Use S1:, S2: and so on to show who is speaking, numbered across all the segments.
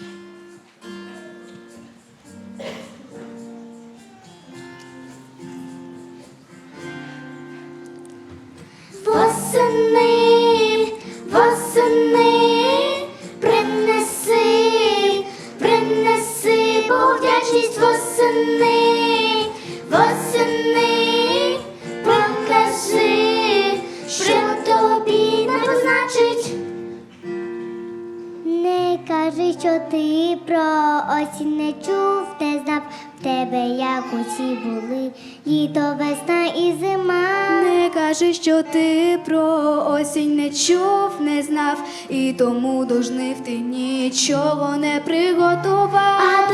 S1: Mm-hmm. Що
S2: ти про осінь не чув, не знав в тебе, як усі були, літо, весна і зима.
S3: Не кажи, що ти про осінь не чув, не знав, і тому дожнив ти нічого не приготував.
S1: А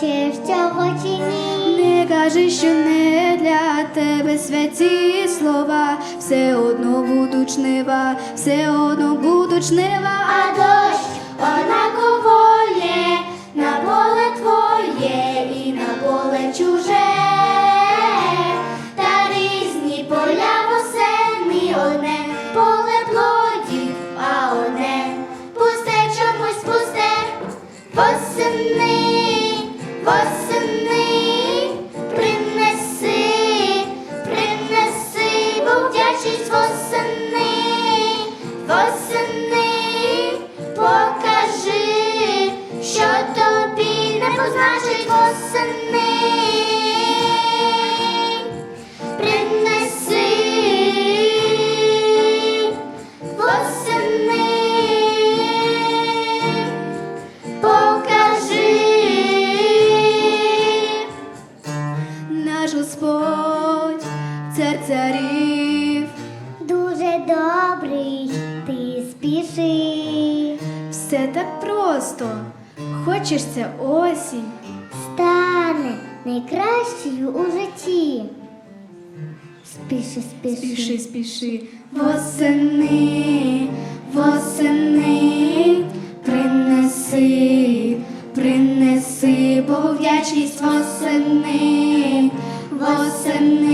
S2: хочеш цього чи ні.
S3: Не кажи, що не для тебе святі слова, все одно будуть жнива, все одно будуть жнива.
S1: А дощ восени. Принеси восени. Покажи.
S3: Наш Господь, цар царів,
S2: Дуже добрий, ти спіши,
S3: все так просто. Хочеш це осінь.
S2: стане найкращою у житті. Спіши, спіши.
S3: Спіши, спіши, восени, восени, принеси, принеси повдячність восени, восени,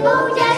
S1: принеси, повдячність